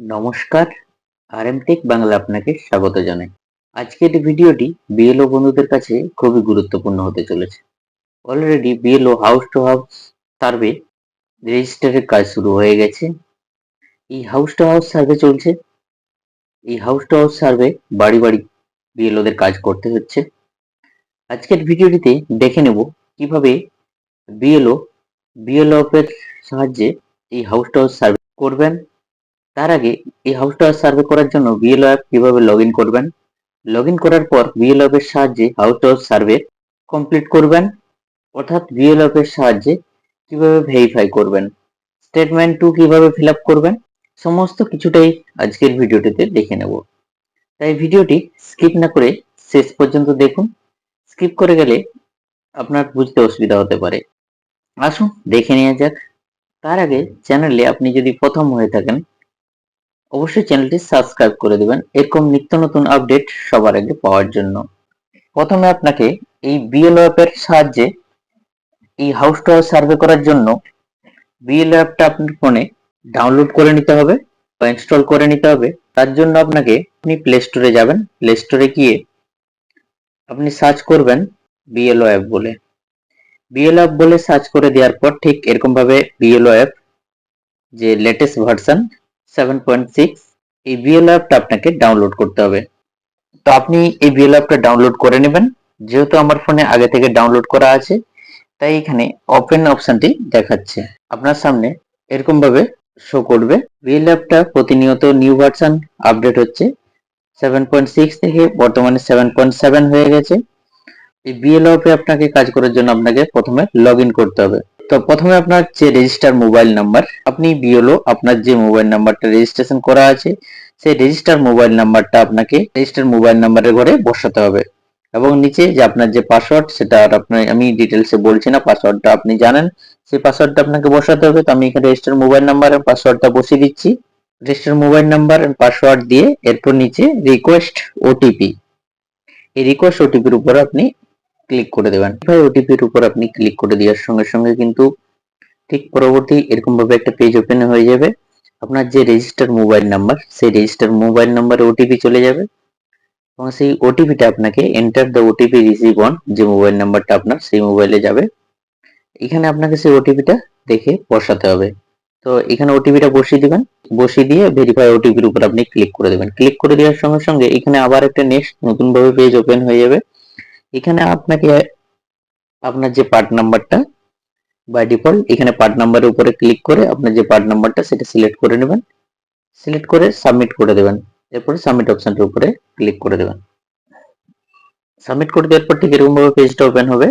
নমস্কার আর M take Bangla আপনাকে স্বাগত জানাই। আজকের ভিডিওটি বিএলও বন্ধুদের কাছে খুবই গুরুত্বপূর্ণ হতে চলেছে। Already BLO house to house survey রেজিস্টারের কাজ শুরু হয়ে গেছে। এই হাউস টু হাউস সার্ভে চলছে। এই হাউস টু হাউস সার্ভে বাড়ি বাড়ি বিএলওদের কাজ করতে হচ্ছে। আজকের ভিডিওটিতে দেখে নেব কীভাবে বিএলও বিএলও এর সাহায্যে এই হাউস টু হাউস সার্ভে করবেন। তার আগে এই হাউস হাউসটা সার্ভে করার জন্য বিএলও অ্যাপ কীভাবে লগ করবেন? লগ করার পর বিএলও অ্যাপের সাহায্যে হাউস সার্ভে কমপ্লিট করবেন। অর্থাৎ বিএলও অ্যাপের সাহায্যে কীভাবে ভেরিফাই করবেন? স্টেটমেন্ট টু কীভাবে ফিল করবেন? সমস্ত কিছুটাই আজকের ভিডিওটিতে দেখে নেব। তাই ভিডিওটি স্কিপ না করে শেষ পর্যন্ত দেখুন। স্কিপ করে গেলে আপনার বুঝতে অসুবিধা হতে পারে। আসুন দেখে নেওয়া যাক। তার আগে চ্যানেলে আপনি যদি প্রথম হয়ে থাকেন অবশ্যই চ্যানেলটি সাবস্ক্রাইব করে দেবেন। এরকম নিত্য নতুন আপডেট সবার আগে পাওয়ার জন্য। প্রথমে আপনাকে এই বিএলও অ্যাপের সাহায্যে এই হাউস টু হাউস সার্ভে করার জন্য বিএলও অ্যাপটা আপনার ফোনে ডাউনলোড করে নিতে হবে বা ইনস্টল করে নিতে হবে। তার জন্য আপনাকে আপনি প্লে স্টোরে যাবেন। প্লে স্টোরে গিয়ে আপনি সার্চ করবেন বিএলও অ্যাপ বলে। বিএলও অ্যাপ বলে সার্চ করে দেওয়ার পর ঠিক এরকম ভাবে বিএলও অ্যাপ যে latest version seven point six এই বিএল অ্যাপটা আপনাকে ডাউনলোড করতে হবে। তো আপনি এই বিএল অ্যাপটা ডাউনলোড করে নেবেন। যেহেতু আমার ফোনে আগে থেকে ডাউনলোড করা আছে, তাই এখানে ওপেন অপশনটি দেখাচ্ছে। আপনার সামনে এরকম ভাবে শো করবে বিএল অ্যাপটা প্রতিনিয়ত নিউ ভার্সন আপডেট হচ্ছে। সেভেন পয়েন্ট সিক্স থেকে বর্তমানে সেভেন পয়েন্ট সেভেন হয়ে গেছে। এই বিএল অ্যাপে আপনাকে কাজ করার জন্য আপনাকে প্রথমে লগ করতে হবে। তো প্রথমে আপনার যে রেজিস্টার মোবাইল নাম্বার আপনি বিএলও, আপনার যে মোবাইল নাম্বারটা রেজিস্ট্রেশন করা আছে, সেই রেজিস্টার মোবাইল নাম্বারটা আপনাকে রেজিস্টার মোবাইল নাম্বারের ঘরে বসাতে হবে। এবং নিচে যে আপনার যে পাসওয়ার্ড সেটা আর আপনার আমি ডিটেলসে বলছি না পাসওয়ার্ডটা আপনি জানেন, সেই পাসওয়ার্ডটা আপনাকে বসাতে হবে। তো আমি এখানে রেজিস্টার মোবাইল নাম্বার আর পাসওয়ার্ডটা বসিয়ে দিচ্ছি। Register mobile number and password দিয়ে এরপর নিচে রিকোয়েস্ট ওটিপি এই রিকোয়েস্ট ওটিপির উপর আপনি ক্লিক করে দেবেন। ভাই ওটিপির উপর আপনি ক্লিক করে দেওয়ার সঙ্গে সঙ্গে কিন্তু ঠিক পরবর্তী এরকম ভাবে একটা পেজ ওপেন হয়ে যাবে। আপনার যে রেজিস্টার মোবাইল নাম্বার সেই রেজিস্টার মোবাইল নাম্বারে ওটিপি চলে যাবে। এবং সেই ওটিপিটা আপনাকে enter the OTP receive on যে মোবাইল নাম্বারটা আপনার, সেই মোবাইলে যাবে। এখানে আপনাকে সেই ওটিপিটা দেখে বসাতে হবে। তো এখানে ওটিপিটা বসিয়ে দিবেন। বসিয়ে দিয়ে ভেরিফাই ওটিপির উপর আপনি ক্লিক করে দেবেন। ক্লিক করে দেওয়ার সঙ্গে সঙ্গে এখানে আবার একটা নেক্সট নতুন ভাবে পেজ ওপেন হয়ে যাবে। এখানে আপনাকে, আপনার যে পার্ট নাম্বারটা বাই ডিফল্ট এখানে পার্ট নাম্বারের উপরে ক্লিক করে আপনার যে পার্ট নাম্বারটা সেটা সিলেক্ট করে নেবেন। সিলেক্ট করে সাবমিট করে দেবেন। এরপরে সাবমিট অপশনটার উপরে ক্লিক করে দেবেন। সাবমিট করে দেওয়ার পর ঠিক এরকম ভাবে পেজটা ওপেন হবে।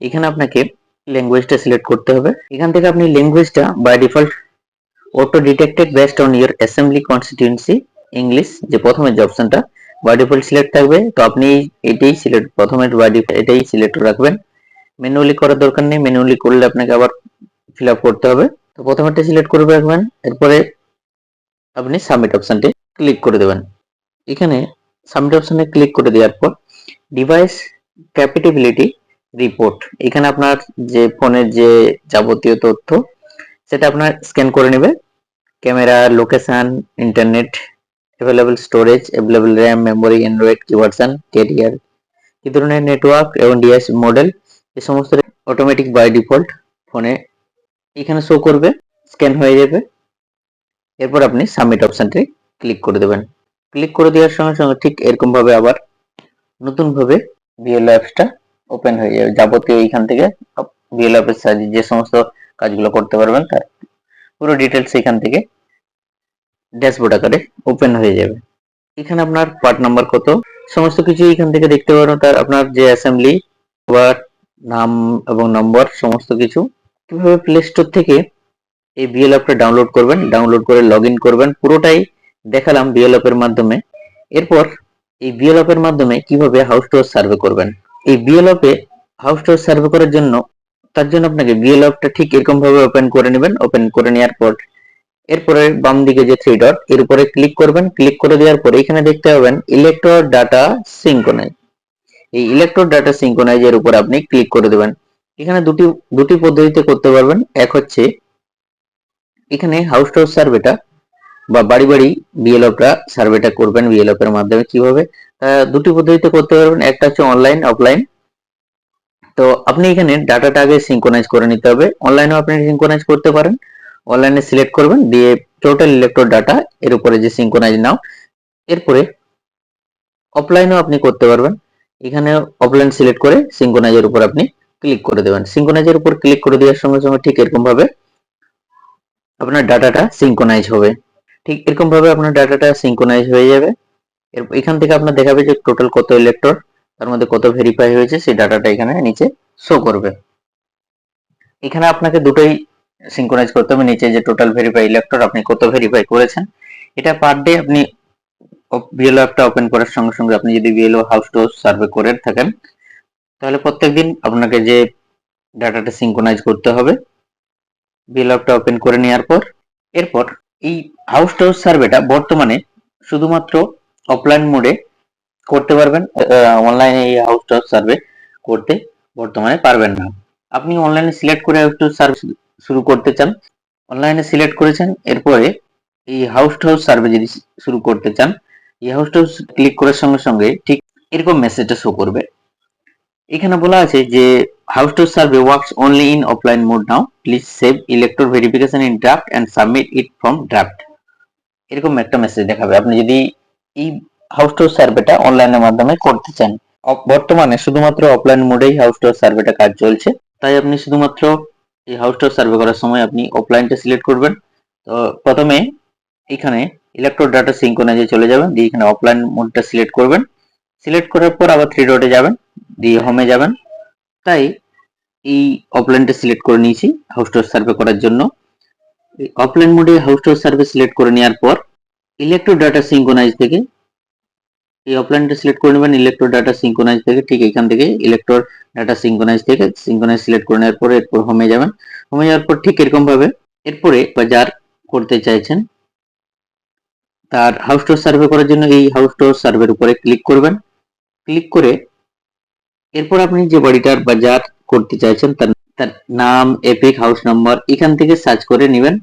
এখানে আপনাকে ল্যাঙ্গুয়েজটা সিলেক্ট করতে হবে। এখান থেকে আপনি ল্যাঙ্গুয়েজটা by default auto detected best on your assembly constituency English যে প্রথমে যে অপশনটা বাই ডিফল্ট সিলেক্ট থাকবে। তো আপনি এটাই সিলেক্ট প্রথমে এটাই সিলেক্ট রাখবেন। ম্যানুয়ালি করার দরকার নেই ম্যানুয়ালি করলে আপনাকে আবার ফিল করতে হবে। তো প্রথমেরটা সিলেক্ট করে রাখবেন, এরপরে আপনি সাবমিট অপশনটি ক্লিক করে দেবেন। এখানে সাবমিট অপশনে ক্লিক করে দেওয়ার পর ডিভাইস ক্যাপিটেবিলিটি রিপোর্ট এখানে আপনার যে ফোনের যে যাবতীয় তথ্য, সেটা আপনার স্ক্যান করে নেবে। Camera location internet available storage available RAM memory android কি ভার্সন ক্যারিয়ার কি ধরনের নেটওয়ার্ক এবং ডিএস মডেল এই সমস্ত অটোমেটিক বাই ডিফল্ট ফোনে এখানে শো করবে স্ক্যান হয়ে যাবে। এরপর আপনি সাবমিট অপশনটি ক্লিক করে দেবেন। ক্লিক করে দেওয়ার সঙ্গে সঙ্গে ঠিক এরকম ভাবে আবার নতুন ভাবে বিএল অ্যাপসটা ওপেন হয়ে যাবে। যাবতীয় এইখান থেকে বিএল অ্যাপের সাহায্যে যে সমস্ত কাজগুলো করতে পারবেন, তার পুরো ডিটেলস এখান থেকে ড্যাশবোর্ড আকারে ওপেন হয়ে যাবে। এখানে আপনার পার্ট নাম্বার কত? সমস্ত কিছু এখান থেকে দেখতে পারবেন তার আপনার যে অ্যাসেম্বলি ওয়ার্ড নাম এবং নম্বর সমস্ত কিছু। কীভাবে প্লে স্টোর থেকে এই বিএল অ্যাপটা ডাউনলোড করবেন? ডাউনলোড করে লগ করবেন। পুরোটাই দেখালাম বিএল অ্যাপের মাধ্যমে। এরপর এই বিএল অ্যাপের মাধ্যমে কীভাবে হাউস টু সার্ভে করবেন? এই বিএল অ্যাপে হাউস টু সার্ভে করার জন্য, তার জন্য আপনাকে বিএল অ্যাপটা ঠিক এরকম ভাবে ওপেন করে নেবেন। ওপেন করে নেওয়ার পর এরপরে বাম দিকে যে থ্রি ডট এর উপরে ক্লিক করবেন ক্লিক করে দেওয়ার পরে এখানে দেখতে পাবেন ইলেকট্রো ডাটা সিঙ্কোনাইজ এই ইলেকট্রো ডাটা সিঙ্কোনাইজ এর উপর আপনি ক্লিক করে দেবেন। এখানে দুটি দুটি পদ্ধতিতে করতে পারবেন। এক হচ্ছে এখানে হাউস টু সার্ভেটা বা বাড়ি বাড়ি বিএলওটা সার্ভেটা করবেন বিএলওপ এর মাধ্যমে কীভাবে। দুটি পদ্ধতিতে করতে পারবেন। একটা হচ্ছে অনলাইন অফলাইন তো আপনি এখানে ডাটাটা আগে সিঙ্কোনাইজ করে নিতে হবে। অনলাইনেও আপনি সিঙ্কোনাইজ করতে পারেন। অনলাইনে সিলেক্ট করবেন, দিয়ে টোটাল ইলেকট্রো ডাটা এর উপরে যে সিঙ্কোনাইজ নাও, এরপরে অফলাইনেও আপনি করতে পারবেন। এখানে অফলাইন সিলেক্ট করে সিঙ্কোনাইজের উপর আপনি ক্লিক করে দেবেন। সিঙ্কোনাইজের উপর ক্লিক করে দেওয়ার সঙ্গে সঙ্গে ঠিক এরকম ভাবে আপনার ডাটাটা সিঙ্কোনাইজ হবে। ঠিক এরকম ভাবে আপনার ডাটাটা সিঙ্কোনাইজ হয়ে যাবে। এখান থেকে আপনার দেখাবে যে টোটাল কত ইলেকট্রন তার মধ্যে কত ভেরিফাই হয়েছে, সেই ডাটাটা এখানে নিচে শো করবে। এখানে আপনাকে দুটোই সিঙ্কোনাইজ করতে হবে, নিচে যে টোটাল ভেরিফাই ইলেকট্রন আপনি কত ভেরিফাই করেছেন, এটা পার ডে আপনি বিএলও অ্যাপটা ওপেন করার সঙ্গে সঙ্গে আপনি যদি বিএলও হাউস টু সার্ভে করে থাকেন, তাহলে প্রত্যেকদিন আপনাকে যে ডাটাটা সিঙ্কোনাইজ করতে হবে বিএলও অ্যাপটা ওপেন করে নেওয়ার পর, এরপর এই হাউস টু সার্ভেটা বর্তমানে শুধুমাত্র অফলাইন মোডে করতে পারবেন অনলাইনে এই হাউস টু সার্ভে করতে বর্তমানে পারবেন না। আপনি অনলাইনে সিলেক্ট করে হাউস টু সার্ভে শুরু করতে চান অনলাইনে সিলেক্ট করেছেন, এরপরে এই হাউস টু হাউস সার্ভে যদি শুরু করতে চান, এই হাউস টু হাউস ক্লিক করার সঙ্গে সঙ্গে ঠিক এরকম মেসেজটা শো করবে। এখানে বলা আছে যে house to survey works only in offline mode now please save electro verification in draft and submit it from draft এরকম একটা মেসেজ দেখাবে। আপনি যদি এই হাউস টু সার্ভেটা অনলাইনের মাধ্যমে করতে চান বর্তমানে শুধুমাত্র অফলাইন মোডেই হাউস টু সার্ভেটা কাজ চলছে। তাই আপনি শুধুমাত্র এই হাউস টু সার্ভে করার সময় আপনি অফলাইনটা সিলেক্ট করবেন। তো প্রথমে এখানে ইলেকট্রো ডাটা সিঙ্কোনাইজে চলে যাবেন, দিয়ে এখানে অফলাইন মোডটা সিলেক্ট করবেন। সিলেক্ট করার পর আবার থ্রি ডটে যাবেন, দিয়ে হোমে যাবেন। তাই এই অফলাইনটা সিলেক্ট করে নিয়েছি হাউস টু সার্ভে করার জন্য। অফলাইন মোডে হাউস টু সার্ভে সিলেক্ট করে নেওয়ার পর ইলেকট্রো ডাটা সিঙ্কোনাইজ থেকে এই অফলাইনটা সিলেক্ট করে নেবেন ইলেকট্রো ডাটা সিঙ্কোনাইজ থেকে, ঠিক এখান থেকে ইলেকট্রো ডাটা সিঙ্কোনাইজ থেকে সিঙ্কোনাইজ সিলেক্ট করে নেওয়ার পরে এরপর হোমে যাবেন। হোমে যাওয়ার পর ঠিক এরকম ভাবে এরপরে বা যার করতে চাইছেন, তার হাউস টু সার্ভে করার জন্য এই হাউস টু সার্ভের উপরে ক্লিক করবেন। ক্লিক করে এরপর আপনি যে বাড়িটার বা যার করতে চাইছেন, তার তার নাম এপিক হাউস নাম্বার এখান থেকে সার্চ করে নেবেন।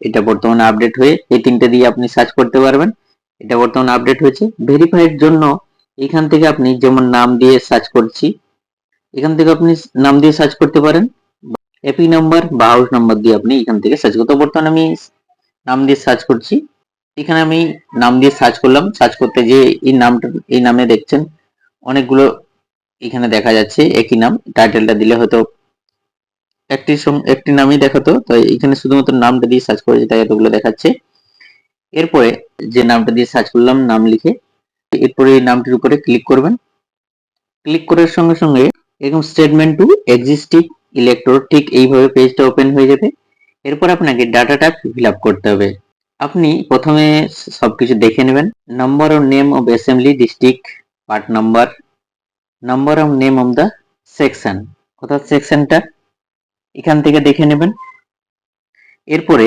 এটা বর্তমানে আপডেট হয়ে এই তিনটে দিয়ে আপনি সার্চ করতে পারবেন। এটা বর্তমানে আপডেট হয়েছে। ভেরিফাইয়ের জন্য এখান থেকে আপনি যেমন নাম দিয়ে সার্চ করছি, এখান থেকে আপনি নাম দিয়ে সার্চ করতে পারেন। এপি নাম্বার বা হাউস নাম্বার দিয়ে আপনি এখান থেকে সার্চ করতে বর্তমানে আমি নাম দিয়ে সার্চ করছি। এখানে আমি নাম দিয়ে সার্চ করলাম। সার্চ করতে যে এই নামটা, এই নামে দেখছেন, অনেকগুলো এখানে দেখা যাচ্ছে একই নাম। টাইটেলটা দিলে হয়তো একটি একটি নামই দেখাতো। তো এখানে শুধুমাত্র নামটা দিয়ে সার্চ করেছি, তাই এতগুলো দেখাচ্ছে। এরপরে যে নামটা দিয়ে সার্চ করলাম, নাম লিখে এরপরে এই নামটির উপরে ক্লিক করবেন। ক্লিক করার সঙ্গে সঙ্গে এরকম স্টেটমেন্ট টু এক্সিস্টিং ইলেকট্রো ঠিক এইভাবে পেজটা ওপেন হয়ে যাবে। এরপর আপনাকে ডাটাটা ফিল আপ করতে হবে। আপনি প্রথমে সবকিছু দেখে নেবেন। Number of name of assembly district part number number of name of the section অর্থাৎ সেকশনটা এখান থেকে দেখে নেবেন। এরপরে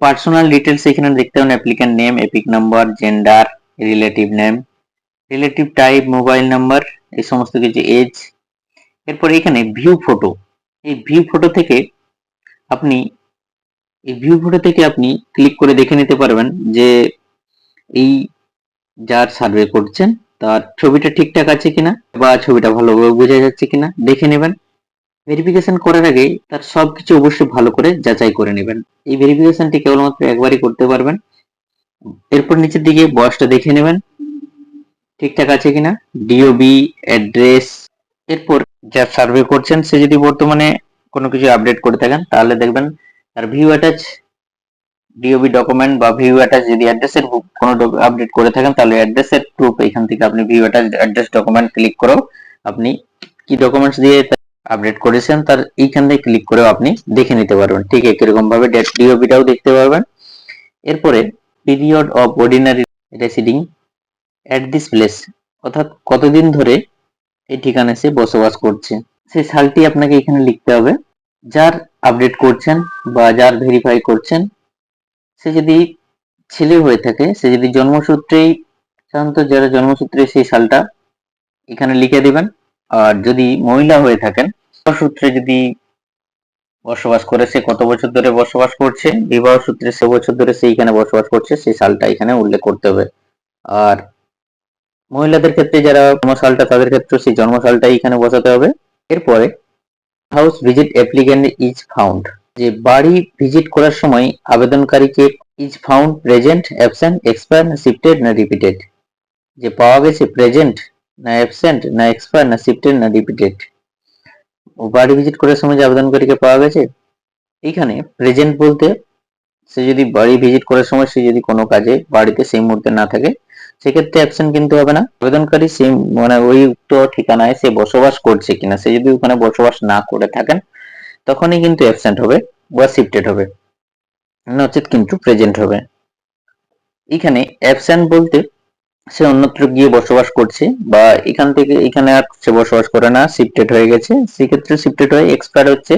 পার্সোনাল ডিটেলস এখানে দেখতে পাবেন applicant name EPIC number gender relative name relative type mobile number এই সমস্ত কিছু এজ এরপর এখানে ভিউ ফটো এই ভিউ ফটো থেকে আপনি, এই ভিউ ফটো থেকে আপনি ক্লিক করে দেখে নিতে পারবেন যে এই যার সার্ভে করছেন, তার ছবিটা ঠিকঠাক আছে কিনা, বা ছবিটা ভালোভাবে বোঝা যাচ্ছে কিনা, দেখে নেবেন। ভেরিফিকেশন করার আগে তার সবকিছু অবশ্যই ভালো করে যাচাই করে নেবেন। এই ভেরিফিকেশনটি কেবলমাত্র একবারই করতে পারবেন। এরপর নিচের দিকে বয়সটা দেখে নেবেন। ঠিকঠাক আছে কিনা? ডিওবি অ্যাড্রেস এরপর যা সার্ভে করছেন, সে যদি বর্তমানে কোনো কিছু আপডেট করে থাকেন, তাহলে দেখবেন তার ভিউ অ্যাটাচ ডিওবি ডকুমেন্ট বা ভিউ অ্যাটাচ যদি অ্যাড্রেসের কোনো আপডেট করে থাকেন, তাহলে অ্যাড্রেসের প্রুফ এখান থেকে আপনি view attach address document click করেও আপনি কি ডকুমেন্টস দিয়ে আপডেট করেছেন, তার এইখান থেকে ক্লিক করেও আপনি দেখে নিতে পারবেন। ঠিক একরকম ভাবে ডিওবিটাও দেখতে পারবেন। এরপরে period of ordinary residing at this place অর্থাৎ কতদিন ধরে এই ঠিকানায় সে বসবাস করছে। সেই সালটি আপনাকে এখানে লিখতে হবে। যার আপডেট করছেন বা যার ভেরিফাই করছেন, সে যদি ছেলে হয়ে থাকে, সে যদি জন্মসূত্রেই সাধারণত যারা জন্মসূত্রে সেই সালটা এখানে লিখে দিবেন। আর যদি মহিলা হয়ে থাকেন সূত্রে যদি বসবাস করে, সে কত বছর ধরে বসবাস করছে? বিবাহ সূত্রে সে বছর ধরে সে এখানে বসবাস করছে, সেই সালটা এখানে উল্লেখ করতে হবে। আর মহিলাদের ক্ষেত্রে যারা জন্মসালটা, তাদের ক্ষেত্রে সেই জন্মসালটা এখানে বসাতে হবে। এরপরে house visit applicant is found যে বাড়ি ভিজিট করার সময় আবেদনকারীকে is found present absent expire না শিফটেড না রিপিটেড যে পাওয়া গেছে প্রেজেন্ট না অ্যাবসেন্ট না এক্সপায়ার না শিফটেড না রিপিটেড বাড়ি ভিজিট করার সময় যে আবেদনকারীকে পাওয়া গেছে এখানে প্রেজেন্ট বলতে সে যদি বাড়ি ভিজিট করার সময় সে যদি কোনো কাজে বাড়িতে সেই মুহূর্তে না থাকে, সেক্ষেত্রে অ্যাবসেন্ট কিন্তু হবে না। আবেদনকারী সেই মানে ওই উক্ত ঠিকানায় সে বসবাস করছে কিনা, সে যদি ওখানে বসবাস না করে থাকেন, তখনই কিন্তু অ্যাবসেন্ট হবে বা শিফটেড হবে। নচেত কিন্তু প্রেজেন্ট হবে। এখানে অ্যাবসেন্ট বলতে সে অন্যত্র গিয়ে বসবাস করছে বা এখান থেকে, এখানে আর সে বসবাস করে না শিফটেড হয়ে গেছে। সেক্ষেত্রে শিফটেড হয়ে এক্সপায়ার হচ্ছে।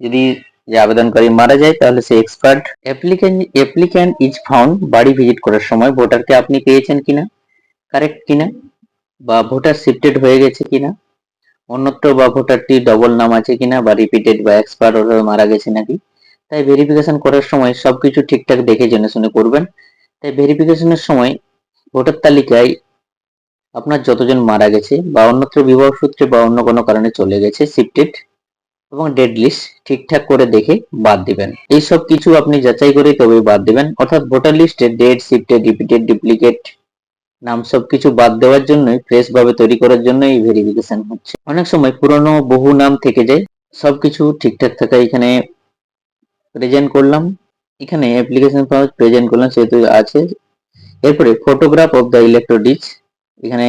যদি যে আবেদনকারী মারা যায়, তাহলে সে expert applicant applicant is found বাড়ি ভিজিট করার সময় ভোটারকে আপনি পেয়েছেন কিনা কারেক্ট কিনা, বা ভোটার শিফটেড হয়ে গেছে কিনা, অন্যত্র বা ভোটারটি ডবল নাম আছে কিনা, বা রিপিটেড বা এক্সপার্ট হয়ে মারা গেছে নাকি, তাই ভেরিফিকেশন করার সময় সবকিছু ঠিকঠাক দেখে জেনে শুনে করবেন। তাই ভেরিফিকেশনের সময় ভোটার তালিকায় আপনার যতজন মারা গেছে বা অন্যত্র বিবাহ সূত্রে বা অন্য কোনো কারণে চলে গেছে শিফটেড এবং ডেড লিস্ট ঠিকঠাক করে দেখে বাদ দিবেন। এই সব কিছু আপনি যাচাই করে তবে বাদ দিবেন। অর্থাৎ ভোটার লিস্টে ডেট শিফটেড রিপিটেড ডুপ্লিকেট নাম সব কিছু বাদ দেওয়ার জন্যই ফ্রেশ ভাবে তৈরি করার জন্য এই ভেরিফিকেশন হচ্ছে। অনেক সময় পুরনো বহু নাম থেকে যায় সবকিছু ঠিকঠাক থাকা এখানে প্রেজেন্ট করলাম। এখানে অ্যাপ্লিকেশন ফর্ম প্রেজেন্ট করলাম, সেহেতু আছে। এরপরে ফটোগ্রাফ অফ দ্য ইলেকট্রোডিচ এখানে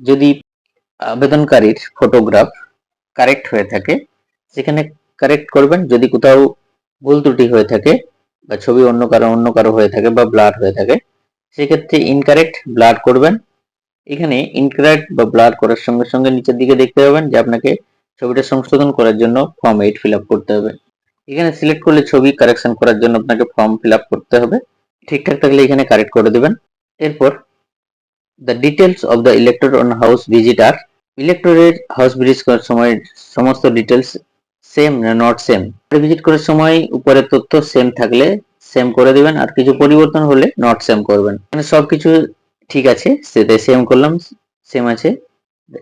যদি আবেদনকারীর ফটোগ্রাফ কারেক্ট হয়ে থাকে, সেখানে কারেক্ট করবেন। যদি কোথাও ভুল ত্রুটি হয়ে থাকে বা ছবি অন্য কারও অন্য কারও হয়ে থাকে বা ব্লাড হয়ে থাকে, সেক্ষেত্রে ইনকারেক্ট ব্লাড করবেন। এখানে ইনকারেক্ট বা ব্লাড করার সঙ্গে সঙ্গে নিচের দিকে দেখতে পাবেন যে আপনাকে ছবিটা সংশোধন করার জন্য ফর্ম এইট ফিল করতে হবে। এখানে সিলেক্ট করলে ছবি কারেকশন করার জন্য আপনাকে ফর্ম ফিল করতে হবে। ঠিকঠাক থাকলে এখানে কারেক্ট করে দেবেন। এরপর the details of the elector on house visit আর ইলেক্টরের হাউস ভিজিট করার সময় সমস্ত ডিটেলস সেম না নট সেম ভিজিট করার সময় উপরের তথ্য সেম থাকলে সেম করে দিবেন, আর কিছু পরিবর্তন হলে নট সেম করবেন। মানে সবকিছু ঠিক আছে সেটা সেম করলাম সেম আছে।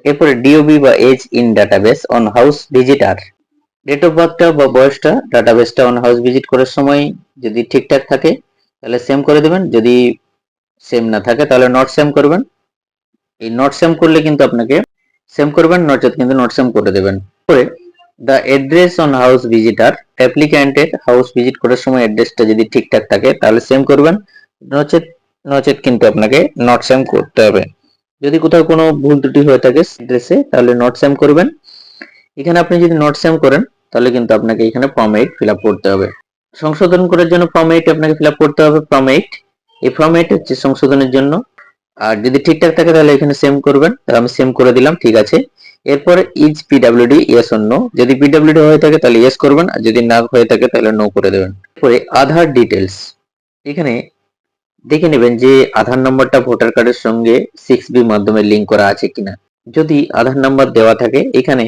এরপরে ডিওবি বা age in database on house visitor date of বার্থটা বা বয়সটা ডাটাবেসটা অন হাউস ভিজিট করার সময় যদি ঠিকঠাক থাকে, তাহলে সেম করে দেবেন। যদি সেম না থাকে, তাহলে নট সেম করবেন। এই নট সেম করলে কিন্তু আপনাকে সেম করবেন নচেত কিন্তু নট সেম করে দেবেন। পরে the address on house visitor অ্যাপ্লিক্যান্টের house visit করার সময় অ্যাড্রেসটা যদি ঠিকঠাক থাকে, তাহলে সেম করবেন। নচেত নচেত কিন্তু আপনাকে নট সেম করতে হবে। যদি কোথাও কোনো ভুল ত্রুটি হয়ে থাকে অ্যাড্রেসে তাহলে নট সেম করবেন। এখানে আপনি যদি নট সেম করেন, তাহলে কিন্তু আপনাকে এখানে ফর্ম এইট ফিল করতে হবে। সংশোধন করার জন্য ফর্ম এইট আপনাকে ফিল করতে হবে। ফর্ম এইট এই ফর্ম এইট হচ্ছে সংশোধনের জন্য। আর যদি ঠিকঠাক থাকে তাহলে এখানে সেম করবেন। তাহলে আমি সেম করে দিলাম, ঠিক আছে? এরপরে ইজ পিডাব্লিউডি ইয়েস অন্য যদি পিডাব্লিউডি হয়ে থাকে তাহলে ইয়েস করবেন, আর যদি না হয়ে থাকে তাহলে নো করে দেবেন। এরপরে আধার ডিটেলস এখানে দেখে নেবেন যে আধার নম্বরটা ভোটার কার্ডের সঙ্গে সিক্স বি মাধ্যমে লিঙ্ক করা আছে কিনা। যদি আধার নাম্বার দেওয়া থাকে, এখানে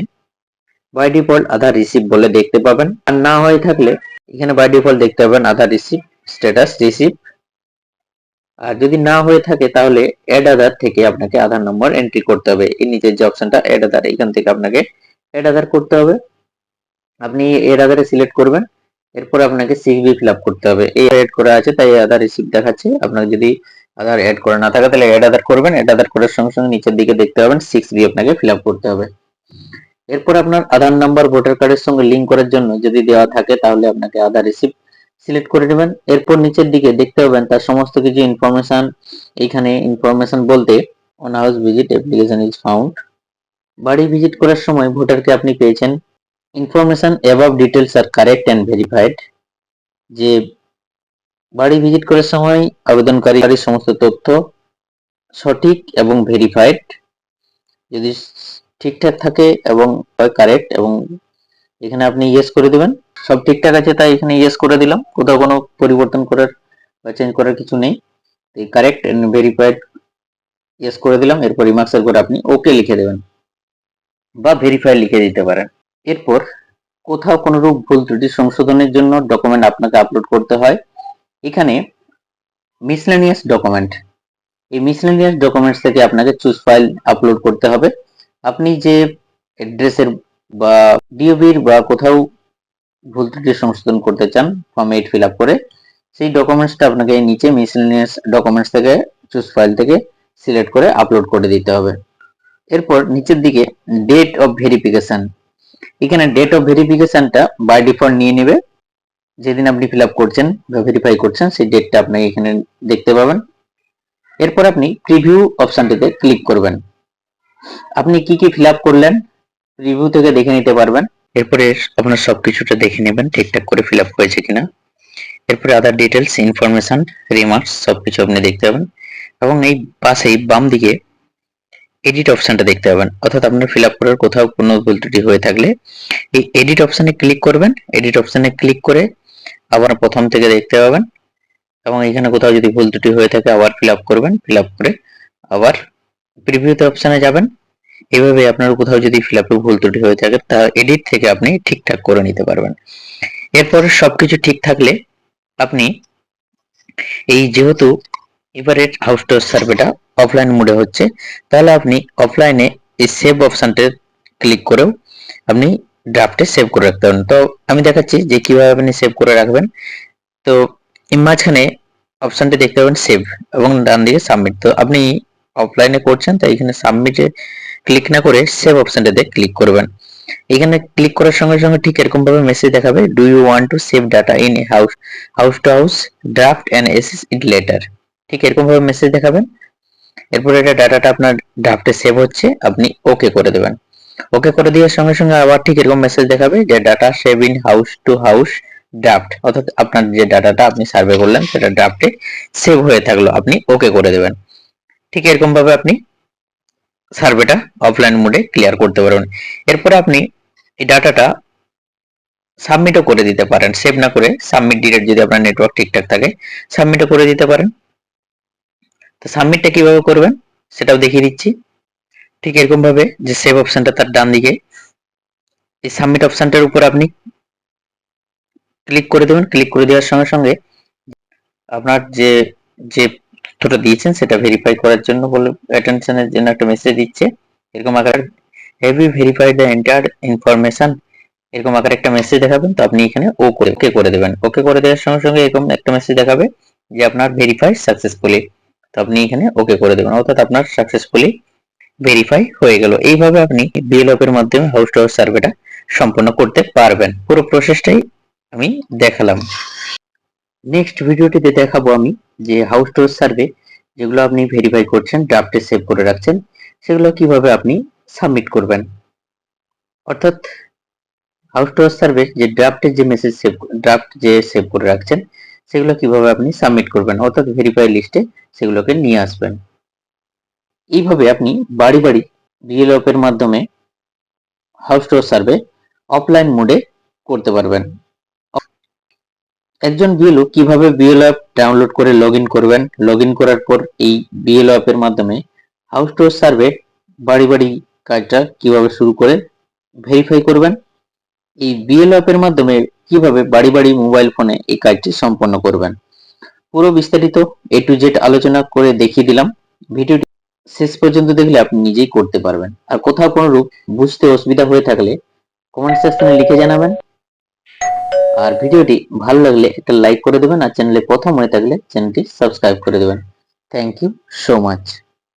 বাই ডিফল্ট আধার রিসিভ বলে দেখতে পাবেন। আর না হয়ে থাকলে এখানে বাই ডিফল্ট দেখতে পাবেন আধার রিসিভ স্ট্যাটাস রিসিভ আর যদি না হয়ে থাকে তাহলে অ্যাড আধার থেকে আপনাকে আধার নম্বর এন্ট্রি করতে হবে। এই নিচের যে অপশনটা অ্যাড আধার এখান থেকে আপনাকে অ্যাড আধার করতে হবে। আপনি এর আধারে সিলেক্ট করবেন, এরপর আপনাকে বি ফিল করতে হবে। এই অ্যাড করা আছে, তাই আধার রিসিভ দেখাচ্ছে। আপনার যদি আধার অ্যাড করা না থাকে, তাহলে অ্যাড আধার করবেন। অ্যাড আধার করার সঙ্গে সঙ্গে নিচের দিকে দেখতে পাবেন সিক্স বি আপনাকে ফিল আপ করতে হবে। এরপর আপনার আধার নাম্বার ভোটার কার্ডের সঙ্গে লিঙ্ক করার জন্য যদি দেওয়া থাকে, তাহলে আপনাকে আধার রিসিভ সিলেক্ট করে নেবেন। এরপর নিচের দিকে দেখতে পাবেন তার সমস্ত কিছু ইনফরমেশন এখানে ইনফরমেশন বলতে on house visit application is found বাড়ি ভিজিট করার সময় ভোটারকে আপনি পেয়েছেন। ইনফরমেশন অ্যাবাভ ডিটেলস আর কারেক্ট অ্যান্ড ভেরিফাইড যে বাড়ি ভিজিট করার সময় আবেদনকারী সমস্ত তথ্য সঠিক এবং ভেরিফাইড যদি ঠিকঠাক থাকে এবং কারেক্ট এবং এখানে আপনি ইয়েস করে দেবেন। সব ঠিকঠাক আছে, তাই এখানে ইয়েস করে দিলাম। কোথাও কোনো পরিবর্তন করার বা চেঞ্জ করার কিছু নেই। এই কারেক্ট এন্ড ভেরিফাইড ইয়েস করে দিলাম। এরপর রিমার্কসের করে আপনি ওকে লিখে দেবেন বা ভেরিফাই লিখে দিতে পারেন। এরপর কোথাও কোনো রূপ ভুল ত্রুটি সংশোধনের জন্য ডকুমেন্ট আপনাকে আপলোড করতে হয়। এখানে মিসলেনিয়াস ডকুমেন্ট এই মিসলেনিয়াস ডকুমেন্টস থেকে আপনাকে চুজ ফাইল আপলোড করতে হবে। আপনি যে অ্যাড্রেসের বা ডিওবির বা কোথাও ভুল ত্রুটি সংশোধন করতে চান ফর্ম এইট ফিল করে, সেই ডকুমেন্টসটা আপনাকে নিচে মিসলেনিয়াস ডকুমেন্টস থেকে চুজ ফাইল থেকে সিলেক্ট করে আপলোড করে দিতে হবে। এরপর নিচের দিকে ডেট অফ ভেরিফিকেশন এখানে ডেট অফ ভেরিফিকেশনটা বাই ডিফল্ট নিয়ে নেবে। যেদিন আপনি ফিল আপ করছেন বা ভেরিফাই করছেন, সেই ডেটটা আপনাকে এখানে দেখতে পাবেন। এরপর আপনি প্রিভিউ অপশনটিতে ক্লিক করবেন। আপনি কি কি ফিল আপ করলেন রিভিউ থেকে দেখে নিতে পারবেন। এরপরে আপনার সবকিছুটা দেখে নেবেন, ঠিকঠাক করে ফিল আপ হয়েছে কিনা। এরপরে আদার ডিটেলস ইনফরমেশন রিমার্কস সবকিছু আপনি দেখতে পাবেন। এবং এই পাশেই বাম দিকে এডিট অপশনটা দেখতে পাবেন। অর্থাৎ আপনার ফিল আপ করার কোথাও কোনো ভুল ত্রুটি হয়ে থাকলে এই এডিট অপশনে ক্লিক করবেন। এডিট অপশনে ক্লিক করে আবার প্রথম থেকে দেখতে পাবেন। এবং এখানে কোথাও যদি ভুল ত্রুটি হয়ে থাকে, আবার ফিল আপ করবেন। ফিল আপ করে আবার প্রিভিউতে অপশনে যাবেন। এভাবে আপনার কোথাও যদি ফিল আপে ভুল ত্রুটি হয়ে থাকে, তা এডিট থেকে আপনি ঠিকঠাক করে নিতে পারবেন। এরপর সবকিছু ঠিক থাকলে আপনি এই যেহেতু এবারে হাউস টু সার্ভেটা অফলাইন মোডে হচ্ছে, তাহলে আপনি অফলাইনে এই সেভ অপশনটা ক্লিক করেও আপনি ড্রাফটে সেভ করে রাখতে পারেন। তো আমি দেখাচ্ছি যে কীভাবে আপনি সেভ করে রাখবেন। তো মাঝখানে অপশনটি দেখতে পাবেন সেভ এবং ডান দিকে সাবমিট তো আপনি অফলাইনে করছেন, তাই এখানে সাবমিটে ক্লিক না করে সেভ অপশনটাতে ক্লিক করবেন। এখানে ক্লিক করার সঙ্গে সঙ্গে ঠিক এরকম ভাবে মেসেজ দেখাবে do you want to save data in house house to house draft and access it later ঠিক এরকম ভাবে মেসেজ দেখাবেন। এরপর এটা ডাটাটা আপনার ড্রাফটে সেভ হচ্ছে, আপনি ওকে করে দেবেন। ওকে করে দেওয়ার সঙ্গে সঙ্গে আবার ঠিক এরকম মেসেজ দেখাবে যে data save in house to house draft অর্থাৎ আপনার যে ডাটাটা আপনি সার্ভে করলেন, সেটা ড্রাফটে সেভ হয়ে থাকল, আপনি ওকে করে দেবেন। ঠিক এরকম ভাবে আপনি সার্ভেটা অফলাইন মোডে ক্লিয়ার করতে পারবেন এরপরে আপনি এই ডাটাটা সাবমিটও করে দিতে পারেন। সেভ না করে সাবমিট ডিরেক্ট যদি আপনার নেটওয়ার্ক ঠিকঠাক থাকে সাবমিটও করে দিতে পারেন। তো সাবমিটটা কীভাবে করবেন সেটাও দেখিয়ে দিচ্ছি। ঠিক এরকম ভাবে যে সেভ অপশনটা তার ডান দিকে, এই সাবমিট অপশনটার উপর আপনি ক্লিক করে দেবেন। ক্লিক করে দেওয়ার সঙ্গে সঙ্গে আপনার যে যে তথ্যটা দিয়েছেন, সেটা ভেরিফাই করার জন্য বলে অ্যাটেনশনের জন্য একটা মেসেজ দিচ্ছে। এরকম আকার have verified the enter information এরকম আকার একটা মেসেজ দেখাবেন, তো আপনি এখানে ও করে ওকে করে দেবেন। ওকে করে দেওয়ার সঙ্গে সঙ্গে এরকম একটা মেসেজ দেখাবে যে আপনার ভেরিফাই সাকসেসফুলি তো আপনি এখানে ওকে করে দেবেন, অর্থাৎ আপনার সাকসেসফুলি ভেরিফাই হয়ে গেল। এইভাবে আপনি বিএলএফ এর মাধ্যমে হাউস টু হাউস সার্ভেটা সম্পন্ন করতে পারবেন। পুরো প্রসেসটাই আমি দেখালাম। নেক্সট ভিডিওটিতে দেখাবো আমি যে হাউস টু সার্ভে যেগুলো আপনি ভেরিফাই করছেন ড্রাফটে সেভ করে রাখছেন, সেগুলো কীভাবে আপনি সাবমিট করবেন। অর্থাৎ হাউস টু সার্ভে যে ড্রাফটের যে মেসেজ সেভ ড্রাফট যে সেভ করে রাখছেন, সেগুলো কীভাবে আপনি সাবমিট করবেন, অর্থাৎ ভেরিফাই লিস্টে সেগুলোকে নিয়ে আসবেন। এইভাবে আপনি বাড়ি বাড়ি বিএলএফ এর মাধ্যমে হাউস টু সার্ভে অফলাইন মোডে করতে পারবেন। একজন বিএলও কীভাবে বিএলও অ্যাপ ডাউনলোড করে লগ করবেন? লগ করার পর এই বিএলও অ্যাপের মাধ্যমে হাউস টু সার্ভে বাড়ি বাড়ি কাজটা কীভাবে শুরু করে ভেরিফাই করবেন। এই বিএলও অ্যাপের মাধ্যমে কীভাবে বাড়ি বাড়ি মোবাইল ফোনে এই কাজটি সম্পন্ন করবেন। পুরো বিস্তারিত এ টু জেড আলোচনা করে দেখিয়ে দিলাম। ভিডিওটি শেষ পর্যন্ত দেখলে আপনি নিজেই করতে পারবেন। আর কোথাও কোনো রূপ বুঝতে অসুবিধা হয়ে থাকলে কমেন্ট সেকশনে লিখে জানাবেন। আর ভিডিওটি ভালো লাগলে একটা লাইক করে দেবেন আর চ্যানেলে প্রথম হয়ে থাকলে চ্যানেলটি সাবস্ক্রাইব করে দেবেন। Thank you so much